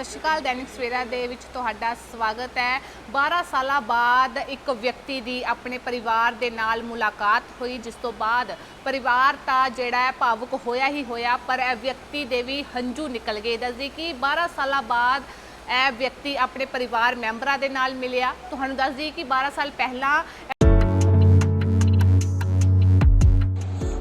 ਸਤਿ ਸ਼੍ਰੀ ਅਕਾਲ, ਦੈਨਿਕ ਸਵੇਰਾ ਦੇ ਵਿੱਚ ਤੁਹਾਡਾ ਸਵਾਗਤ ਹੈ। 12 ਸਾਲਾਂ ਬਾਅਦ ਇੱਕ ਵਿਅਕਤੀ ਦੀ ਆਪਣੇ ਪਰਿਵਾਰ ਦੇ ਨਾਲ ਮੁਲਾਕਾਤ ਹੋਈ, ਜਿਸ ਤੋਂ ਬਾਅਦ ਪਰਿਵਾਰ ਤਾਂ ਜਿਹੜਾ ਹੈ ਭਾਵੁਕ ਹੋਇਆ ਹੀ ਹੋਇਆ, ਪਰ ਇਹ ਵਿਅਕਤੀ ਦੇ ਵੀ ਹੰਝੂ ਨਿਕਲ ਗਏ। ਦੱਸਦੀ ਕਿ 12 ਸਾਲਾਂ ਬਾਅਦ ਇਹ ਵਿਅਕਤੀ ਆਪਣੇ ਪਰਿਵਾਰ ਮੈਂਬਰਾਂ ਦੇ ਨਾਲ ਮਿਲਿਆ। ਤੁਹਾਨੂੰ ਦੱਸਦੀ ਕਿ 12 ਸਾਲ ਪਹਿਲਾਂ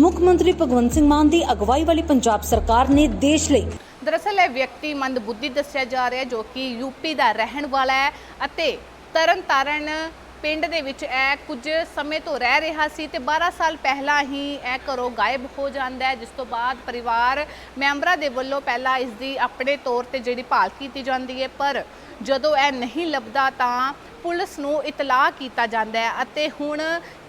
ਮੁੱਖ ਮੰਤਰੀ ਭਗਵੰਤ ਸਿੰਘ ਮਾਨ ਦੀ ਅਗਵਾਈ ਵਾਲੀ ਪੰਜਾਬ ਸਰਕਾਰ ਨੇ ਦੇਸ਼ ਲਈ ਦਰਅਸਲ ਇਹ ਵਿਅਕਤੀ ਮੰਦਬੁੱਧੀ ਦੱਸਿਆ ਜਾ ਰਿਹਾ ਜੋ ਕਿ ਯੂਪੀ ਦਾ ਰਹਿਣ ਵਾਲਾ ਹੈ ਅਤੇ ਤਰਨਤਾਰਨ ਪਿੰਡ ਦੇ ਵਿੱਚ ਇਹ ਕੁਝ ਸਮੇਂ ਤੋਂ ਰਹਿ ਰਿਹਾ ਸੀ ਤੇ 12 ਸਾਲ ਪਹਿਲਾਂ ਹੀ ਇਹ ਘਰੋਂ ਗਾਇਬ ਹੋ ਜਾਂਦਾ ਹੈ, ਜਿਸ ਤੋਂ ਬਾਅਦ ਪਰਿਵਾਰ ਮੈਂਬਰਾਂ ਦੇ ਵੱਲੋਂ ਪਹਿਲਾਂ ਇਸ ਦੀ ਆਪਣੇ ਤੌਰ ਤੇ ਜਿਹੜੀ ਭਾਲ ਕੀਤੀ ਜਾਂਦੀ ਹੈ, ਪਰ ਜਦੋਂ ਇਹ ਨਹੀਂ ਲੱਭਦਾ ਤਾਂ ਪੁਲਿਸ ਨੂੰ ਇਤਲਾਹ ਕੀਤਾ ਜਾਂਦਾ ਹੈ ਅਤੇ ਹੁਣ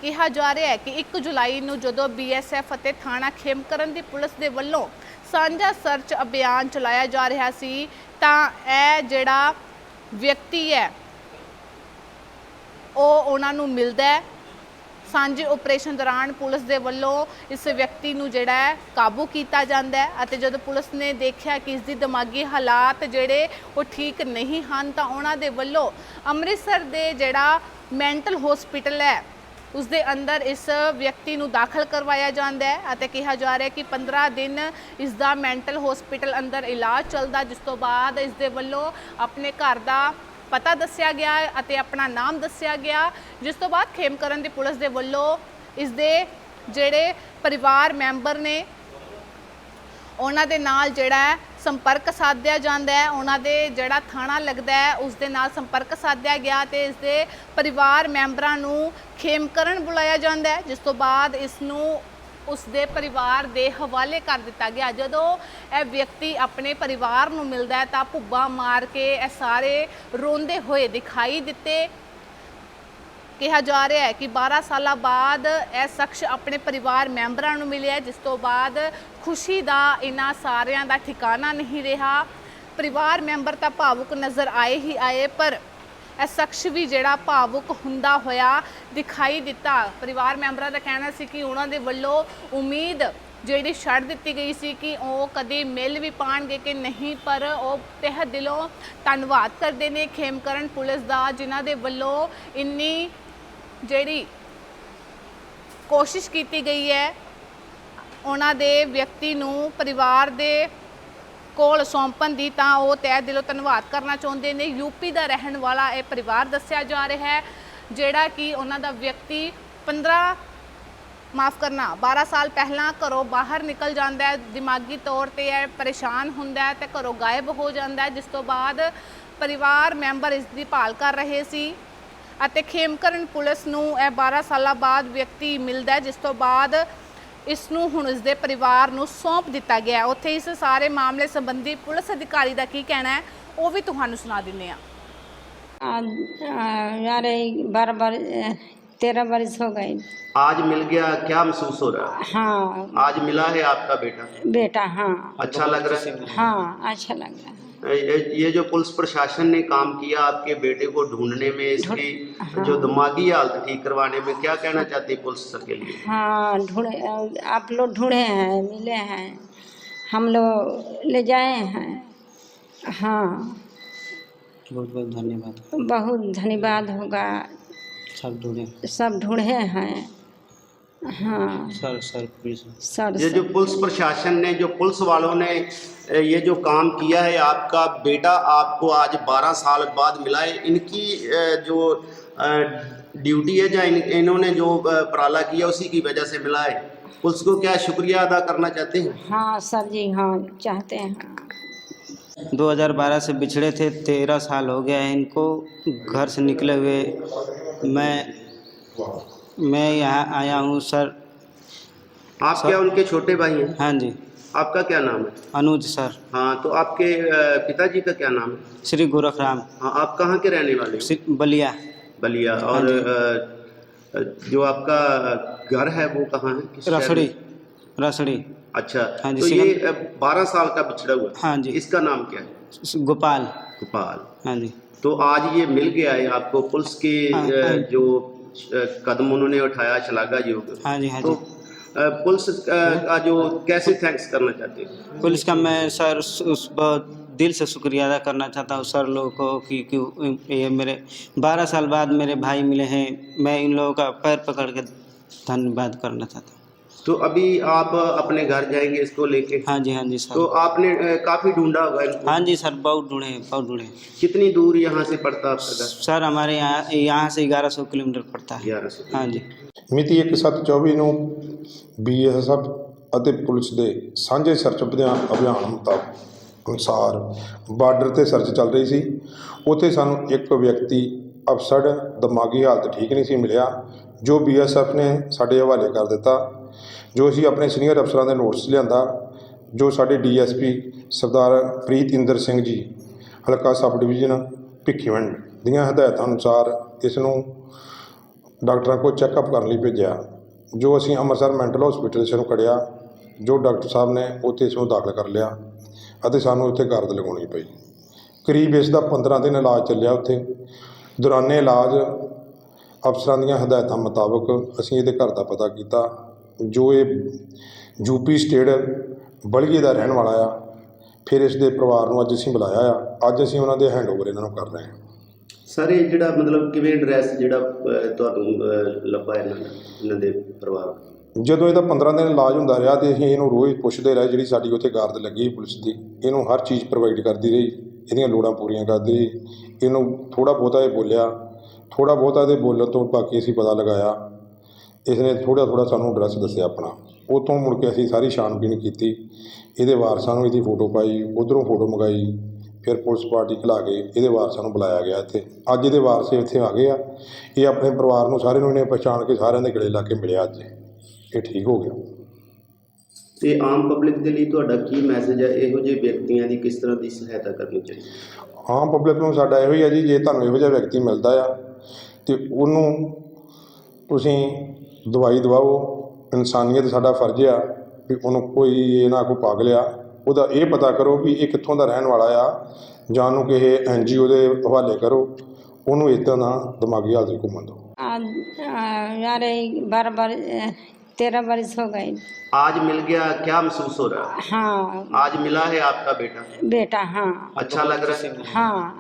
ਕਿਹਾ ਜਾ ਰਿਹਾ ਹੈ ਕਿ 1 ਜੁਲਾਈ ਨੂੰ ਜਦੋਂ ਬੀਐਸਐਫ ਅਤੇ ਥਾਣਾ ਖੇਮਕਰਨ ਦੀ ਪੁਲਿਸ ਦੇ ਵੱਲੋਂ ਸਾਂਝਾ ਸਰਚ ਅਭਿਆਨ ਚਲਾਇਆ ਜਾ ਰਿਹਾ ਸੀ, ਤਾਂ ਇਹ ਜਿਹੜਾ ਵਿਅਕਤੀ ਹੈ, ਉਹ ਉਹਨਾਂ ਨੂੰ ਮਿਲਦਾ ਹੈ। ਸਾਂਝੇ ਆਪਰੇਸ਼ਨ ਦੌਰਾਨ ਪੁਲਿਸ ਦੇ ਵੱਲੋਂ ਇਸ ਵਿਅਕਤੀ ਨੂੰ ਜਿਹੜਾ ਹੈ ਕਾਬੂ ਕੀਤਾ ਜਾਂਦਾ ਹੈ ਅਤੇ ਜਦੋਂ ਪੁਲਿਸ ਨੇ ਦੇਖਿਆ ਕਿ ਇਸ ਦੀ ਦਿਮਾਗੀ ਹਾਲਾਤ ਜਿਹੜੇ ਉਹ ਠੀਕ ਨਹੀਂ ਹਨ, ਤਾਂ ਉਹਨਾਂ ਦੇ ਵੱਲੋਂ ਅੰਮ੍ਰਿਤਸਰ ਦੇ ਜਿਹੜਾ ਮੈਂਟਲ ਹਸਪੀਟਲ ਹੈ, ਉਸ ਦੇ ਅੰਦਰ ਇਸ ਵਿਅਕਤੀ ਨੂੰ ਦਾਖਲ ਕਰਵਾਇਆ ਜਾਂਦਾ ਹੈ ਅਤੇ ਕਿਹਾ ਜਾ ਰਿਹਾ ਹੈ ਕਿ 15 ਦਿਨ ਇਸ ਦਾ ਮੈਂਟਲ ਹਸਪੀਟਲ ਅੰਦਰ ਇਲਾਜ ਚੱਲਦਾ ਜਿਸ ਤੋਂ ਬਾਅਦ ਇਸ ਦੇ ਵੱਲੋਂ ਆਪਣੇ ਘਰ ਦਾ ਪਤਾ ਦੱਸਿਆ ਗਿਆ ਅਤੇ ਆਪਣਾ ਨਾਮ ਦੱਸਿਆ ਗਿਆ, ਜਿਸ ਤੋਂ ਬਾਅਦ ਖੇਮਕਰਨ ਦੀ ਪੁਲਿਸ ਦੇ ਵੱਲੋਂ ਇਸ ਦੇ ਜਿਹੜੇ ਪਰਿਵਾਰ ਮੈਂਬਰ ਨੇ, ਉਹਨਾਂ ਦੇ ਨਾਲ ਜਿਹੜਾ ਹੈ ਸੰਪਰਕ ਸਾਧਿਆ ਜਾਂਦਾ ਹੈ, ਉਹਨਾਂ ਦੇ ਜਿਹੜਾ ਥਾਣਾ ਲੱਗਦਾ ਹੈ, ਉਸ ਦੇ ਨਾਲ ਸੰਪਰਕ ਸਾਧਿਆ ਗਿਆ ਤੇ ਇਸ ਦੇ ਪਰਿਵਾਰ ਮੈਂਬਰਾਂ ਨੂੰ ਖੇਮਕਰਨ ਬੁਲਾਇਆ ਜਾਂਦਾ ਹੈ, ਜਿਸ ਤੋਂ ਬਾਅਦ ਇਸ ਨੂੰ ਉਸ ਦੇ ਪਰਿਵਾਰ ਦੇ ਹਵਾਲੇ ਕਰ ਦਿੱਤਾ ਗਿਆ। ਜਦੋਂ ਇਹ ਵਿਅਕਤੀ ਆਪਣੇ ਪਰਿਵਾਰ ਨੂੰ ਮਿਲਦਾ ਹੈ ਤਾਂ ਭੁੱਬਾ ਮਾਰ ਕੇ ਇਹ ਸਾਰੇ ਰੋਂਦੇ ਹੋਏ ਦਿਖਾਈ ਦਿੱਤੇ। ਕਿਹਾ ਜਾ ਰਿਹਾ ਹੈ ਕਿ 12 ਸਾਲਾਂ ਬਾਅਦ ਇਹ ਸ਼ਖਸ ਆਪਣੇ ਪਰਿਵਾਰ ਮੈਂਬਰਾਂ ਨੂੰ ਮਿਲਿਆ ਜਿਸ ਤੋਂ ਬਾਅਦ ਖੁਸ਼ੀ ਦਾ ਇਹਨਾਂ ਸਾਰਿਆਂ ਦਾ ਠਿਕਾਣਾ ਨਹੀਂ ਰਿਹਾ। ਪਰਿਵਾਰ ਮੈਂਬਰ ਤਾਂ ਭਾਵੁਕ ਨਜ਼ਰ ਆਏ ਹੀ ਆਏ, ਪਰ ਇਹ ਸ਼ਖਸ ਵੀ ਜਿਹੜਾ ਭਾਵੁਕ ਹੁੰਦਾ ਹੋਇਆ ਦਿਖਾਈ ਦਿੱਤਾ। ਪਰਿਵਾਰ ਮੈਂਬਰਾਂ ਦਾ ਕਹਿਣਾ ਸੀ ਕਿ ਉਹਨਾਂ ਦੇ ਵੱਲੋਂ ਉਮੀਦ ਜਿਹੜੀ ਛੱਡ ਦਿੱਤੀ ਗਈ ਸੀ ਕਿ ਉਹ ਕਦੇ ਮਿਲ ਵੀ ਪਾਣਗੇ ਕਿ ਨਹੀਂ, ਪਰ ਉਹ ਤਹਿ ਦਿਲੋਂ ਧੰਨਵਾਦ ਕਰਦੇ ਨੇ ਖੇਮਕਰਨ ਪੁਲਿਸ ਦਾ, ਜਿਨ੍ਹਾਂ ਦੇ ਵੱਲੋਂ ਇੰਨੀ ਜਿਹੜੀ ਕੋਸ਼ਿਸ਼ ਕੀਤੀ ਗਈ ਹੈ, ਉਹਨਾਂ ਦੇ ਵਿਅਕਤੀ ਨੂੰ ਪਰਿਵਾਰ ਦੇ ਕੋਲ ਸੌਂਪਣ ਦੀ ਤਾਂ ਉਹ ਤਹਿ ਦਿਲੋਂ ਧੰਨਵਾਦ ਕਰਨਾ ਚਾਹੁੰਦੇ ਨੇ। ਯੂਪੀ ਦਾ ਰਹਿਣ ਵਾਲਾ ਇਹ ਪਰਿਵਾਰ ਦੱਸਿਆ ਜਾ ਰਿਹਾ ਹੈ, ਜਿਹੜਾ ਕਿ ਉਹਨਾਂ ਦਾ ਵਿਅਕਤੀ 15 ਮਾਫ ਕਰਨਾ 12 ਸਾਲ ਪਹਿਲਾਂ ਘਰੋਂ ਬਾਹਰ ਨਿਕਲ ਜਾਂਦਾ ਹੈ। ਦਿਮਾਗੀ ਤੌਰ ਤੇ ਇਹ ਪਰੇਸ਼ਾਨ ਹੁੰਦਾ ਹੈ ਤੇ ਘਰੋਂ ਗਾਇਬ ਹੋ ਜਾਂਦਾ ਹੈ, ਜਿਸ ਤੋਂ ਬਾਅਦ ਪਰਿਵਾਰ ਮੈਂਬਰ ਇਸ ਦੀ ਭਾਲ ਕਰ ਰਹੇ ਸੀ ਅਤੇ ਖੇਮਕਰਨ ਪੁਲਿਸ ਨੂੰ ਇਹ 12 ਸਾਲਾਂ ਬਾਅਦ ਵਿਅਕਤੀ ਮਿਲਦਾ ਹੈ, ਜਿਸ ਤੋਂ ਬਾਅਦ ਇਸ ਨੂੰ ਹੁਣ ਇਸ ਦੇ ਪਰਿਵਾਰ ਨੂੰ ਸੌਂਪ ਦਿੱਤਾ ਗਿਆ ਹੈ। ਉੱਥੇ ਇਸ ਸਾਰੇ ਮਾਮਲੇ ਸੰਬੰਧੀ ਪੁਲਿਸ ਅਧਿਕਾਰੀ ਦਾ ਕੀ ਕਹਿਣਾ ਹੈ ਉਹ ਵੀ ਤੁਹਾਨੂੰ ਸੁਣਾ ਦਿੰਦੇ ਹਾਂ आज आ, यार बारह बार तेरह बरस हो गए आज मिल गया क्या महसूस हो रहा है हाँ आज मिला है आपका बेटा बेटा हाँ अच्छा लग रहा है हाँ अच्छा लग रहा है ये ये जो पुलिस प्रशासन ने काम किया आपके बेटे को ढूँढने में इसकी हाँ। जो दिमागी हालत ठीक करवाने में क्या कहना चाहती है पुलिस के लिए? हाँ ढूंढे आप लोग ढूंढे हैं मिले हैं हम लोग ले जाए हैं। हाँ। बहुत बहुत धन्यवाद। बहुत धन्यवाद होगा। सब ढूंढे। सब ढूंढे हैं। हाँ। सर सर सर ये जो पुलिस प्रशासन ने जो पुलिस वालों ने ये जो काम किया है आपका बेटा आपको आज 12 साल बाद मिला है इनकी जो ड्यूटी है या इन, इन्होंने जो उपराला किया उसी की वजह से मिला है। पुलिस को क्या शुक्रिया अदा करना चाहते हैं? हाँ सर जी हाँ चाहते हैं। 2012 से बिछड़े थे तेरह साल हो गया है इनको घर से निकले हुए मैं मैं यहाँ आया हूँ सर। आप सर, क्या उनके छोटे भाई हैं? हाँ जी। आपका क्या नाम है? अनुज सर। हाँ तो आपके पिताजी का क्या नाम है? श्री गोरखराम। हाँ आप कहाँ के रहने वाले हो? बलिया। बलिया और हाँ जी। अ, जो आपका घर है वो कहाँ है? रसड़ी। रसड़ी। अच्छा हाँ जी, तो ये बारह साल का बिछड़ा हुआ हाँ। जी। इसका नाम क्या है? गोपाल। गोपाल। हाँ जी। तो आज ये मिल गया है आपको? पुलिस के हाँ, हाँ। जो कदम उन्होंने उठाया शलाघा योग हाँ जी हाँ जी। तो पुलिस का जो कैसे थैंक्स करना चाहते हैं? पुलिस का मैं सर उस, उस बहुत दिल से शुक्रिया अदा करना चाहता हूँ सर लोगों को कि, कि ये मेरे बारह साल बाद मेरे भाई मिले हैं। मैं इन लोगों का पैर पकड़ के धन्यवाद करना चाहता हूँ। तो अभी आप अपने घर जाएंगे इसको लेके हाँ जी हाँ जी तो सर आपने अ, काफी ढूंढा होगा इनको हाँ जी सर बहुत ढूंढे हैं, बहुत ढूंढे हैं। कितनी दूर यहाँ से पड़ता है आपका घर सर हमारे यहाँ यहाँ से ग्यारह सौ किलोमीटर पड़ता है ग्यारह सौ हाँ जी ਮਿਤੀ 1/7/24 ਨੂੰ ਬੀਐਸਐਫ ਅਤੇ ਪੁਲਿਸ ਦੇ ਸਾਂਝੇ ਸਰਚ ਅਭਿਆਨ ਅਭਿਆਨ ਮੁਤਾਬਕ ਅਨੁਸਾਰ ਬਾਰਡਰ ਤੇ ਸਰਚ ਚੱਲ ਰਹੀ ਸੀ ਉੱਥੇ ਸਾਨੂੰ ਇੱਕ ਵਿਅਕਤੀ ਅਫਸਰ ਦਿਮਾਗੀ ਹਾਲਤ ਠੀਕ ਨਹੀਂ ਸੀ ਮਿਲਿਆ ਜੋ ਬੀਐਸਐਫ ਨੇ ਸਾਡੇ ਹਵਾਲੇ ਕਰ ਦਿੱਤਾ ਜੋ ਅਸੀਂ ਆਪਣੇ ਸੀਨੀਅਰ ਅਫਸਰਾਂ ਦੇ ਨੋਟਸ ਲਿਆਂਦਾ, ਜੋ ਸਾਡੇ ਡੀਐਸਪੀ ਸਰਦਾਰ ਪ੍ਰੀਤ ਇੰਦਰ ਸਿੰਘ ਜੀ, ਹਲਕਾ ਸਬ ਡਿਵੀਜ਼ਨ ਭਿੱਖੀਵਿੰਡ ਦੀਆਂ ਹਦਾਇਤਾਂ ਅਨੁਸਾਰ ਇਸ ਨੂੰ ਡਾਕਟਰਾਂ ਕੋਲ ਚੈੱਕਅਪ ਕਰਨ ਲਈ ਭੇਜਿਆ, ਜੋ ਅਸੀਂ ਅੰਮ੍ਰਿਤਸਰ ਮੈਂਟਲ ਹਸਪੀਟਲ ਇਸ ਨੂੰ ਕੜਿਆ ਜੋ ਡਾਕਟਰ ਸਾਹਿਬ ਨੇ ਉੱਥੇ ਇਸ ਨੂੰ ਦਾਖਲ ਕਰ ਲਿਆ ਅਤੇ ਸਾਨੂੰ ਉੱਥੇ ਗਾਰਦ ਲਗਾਉਣੀ ਪਈ। ਕਰੀਬ ਇਸ ਦਾ 15 ਦਿਨ ਇਲਾਜ ਚੱਲਿਆ ਉੱਥੇ। ਦੌਰਾਨੇ ਇਲਾਜ ਅਫਸਰਾਂ ਦੀਆਂ ਹਦਾਇਤਾਂ ਮੁਤਾਬਕ ਅਸੀਂ ਇਹਦੇ ਘਰ ਦਾ ਪਤਾ ਕੀਤਾ ਜੋ ਇਹ ਯੂਪੀ ਸਟੇਟ ਬਲਗੀ ਦਾ ਰਹਿਣ ਵਾਲਾ ਆ ਫਿਰ ਇਸ ਦੇ ਪਰਿਵਾਰ ਨੂੰ ਅੱਜ ਅਸੀਂ ਬੁਲਾਇਆ ਆ। ਅੱਜ ਅਸੀਂ ਉਹਨਾਂ ਦੇ ਹੈਂਡਓਵਰ ਇਹਨਾਂ ਨੂੰ ਕਰ ਰਹੇ ਹਾਂ। ਸਰ ਇਹ ਜਿਹੜਾ ਮਤਲਬ ਕਿਵੇਂ ਐਡਰੈਸ ਜਿਹੜਾ ਤੁਹਾਨੂੰ ਲੱਭਾ ਇਹਨਾਂ ਦਾ ਇਹਨਾਂ ਦੇ ਪਰਿਵਾਰ ਜਦੋਂ ਇਹਦਾ 15 ਦਿਨ ਇਲਾਜ ਹੁੰਦਾ ਰਿਹਾ ਤੇ ਅਸੀਂ ਇਹਨੂੰ ਰੋਜ਼ ਪੁੱਛਦੇ ਰਹੇ ਜਿਹੜੀ ਸਾਡੀ ਉੱਥੇ ਗਾਰਡ ਲੱਗੀ ਪੁਲਿਸ ਦੀ ਇਹਨੂੰ ਹਰ ਚੀਜ਼ ਪ੍ਰੋਵਾਈਡ ਕਰਦੀ ਰਹੀ ਇਹਦੀਆਂ ਲੋੜਾਂ ਪੂਰੀਆਂ ਕਰਦੀ ਰਹੀ। ਇਹਨੂੰ ਥੋੜਾ ਬਹੁਤਾ ਇਹ ਬੋਲਿਆ ਥੋੜਾ ਬਹੁਤਾ ਇਹਦੇ ਬੋਲਣ ਤੋਂ ਬਾਕੀ ਅਸੀਂ ਪਤਾ ਲਗਾਇਆ। ਇਸਨੇ ਥੋੜਾ ਥੋੜਾ ਸਾਨੂੰ ਐਡਰੈਸ ਦੱਸਿਆ ਆਪਣਾ। ਉਤੋਂ ਮੁੜ ਕੇ ਅਸੀਂ ਸਾਰੀ ਛਾਣਬੀਣ ਕੀਤੀ। ਇਹਦੇ ਵਾਰਸਾਂ ਨੂੰ ਇਹਦੀ ਫੋਟੋ ਪਾਈ ਉਧਰੋਂ ਫੋਟੋ ਮੰਗਾਈ ਫਿਰ ਪੁਲਿਸ ਪਾਰਟੀ ਖਿਲਾ ਕੇ ਇਹਦੇ ਵਾਰਸਾਂ ਨੂੰ ਬੁਲਾਇਆ ਗਿਆ ਇੱਥੇ। ਅੱਜ ਇਹਦੇ ਵਾਰਸ ਇੱਥੇ ਆ ਗਏ ਆ। ਇਹ ਆਪਣੇ ਪਰਿਵਾਰ ਨੂੰ ਸਾਰੇ ਨੂੰ ਇਹਨੇ ਪਛਾਣ ਕੇ ਸਾਰਿਆਂ ਦੇ ਗਲੇ ਲਾ ਕੇ ਮਿਲਿਆ ਅੱਜ। ਇਹ ਠੀਕ ਹੋ ਗਿਆ। ਤੇ ਆਮ ਪਬਲਿਕ ਦੇ ਲਈ ਤੁਹਾਡਾ ਕੀ ਮੈਸੇਜ ਹੈ ਇਹੋ ਜਿਹੇ ਵਿਅਕਤੀਆਂ ਦੀ ਕਿਸ ਤਰ੍ਹਾਂ ਦੀ ਸਹਾਇਤਾ ਕਰਨੀ ਚਾਹੀਦੀ? ਆਮ ਪਬਲਿਕ ਨੂੰ ਸਾਡਾ ਇਹੋ ਹੀ ਹੈ ਜੀ ਜੇ ਤੁਹਾਨੂੰ ਇਹੋ ਜਿਹਾ ਵਿਅਕਤੀ ਮਿਲਦਾ ਆ ਤੇ ਉਹਨੂੰ ਤੁਸੀਂ ਦਵਾਈ ਦਵਾਓ ਇਨਸਾਨੀਅਤ ਸਾਡਾ ਫਰਜ਼ ਆ ਵੀ ਉਹਨੂੰ ਕੋਈ ਇਹ ਨਾ ਕੋਈ ਪਾਗਲ ਆ ਉਹਦਾ ਇਹ ਪਤਾ ਕਰੋ ਵੀ ਇਹ ਕਿੱਥੋਂ ਦਾ ਰਹਿਣ ਵਾਲਾ ਆ ਜਾਂ ਉਹਨੂੰ ਕਿਸੇ ਐਨਜੀਓ ਦੇ ਹਵਾਲੇ ਕਰੋ ਉਹਨੂੰ ਇਦਾਂ ਦਾ ਦਿਮਾਗੀ ਹਾਲਤ 'ਚ ਘੁੰਮਣ ਦਿਓ आज आ, यार बारह बार तेरह बरस हो गए आज मिल गया क्या महसूस हो रहा है हाँ आज मिला है आपका बेटा बेटा हाँ अच्छा लग रहा है हाँ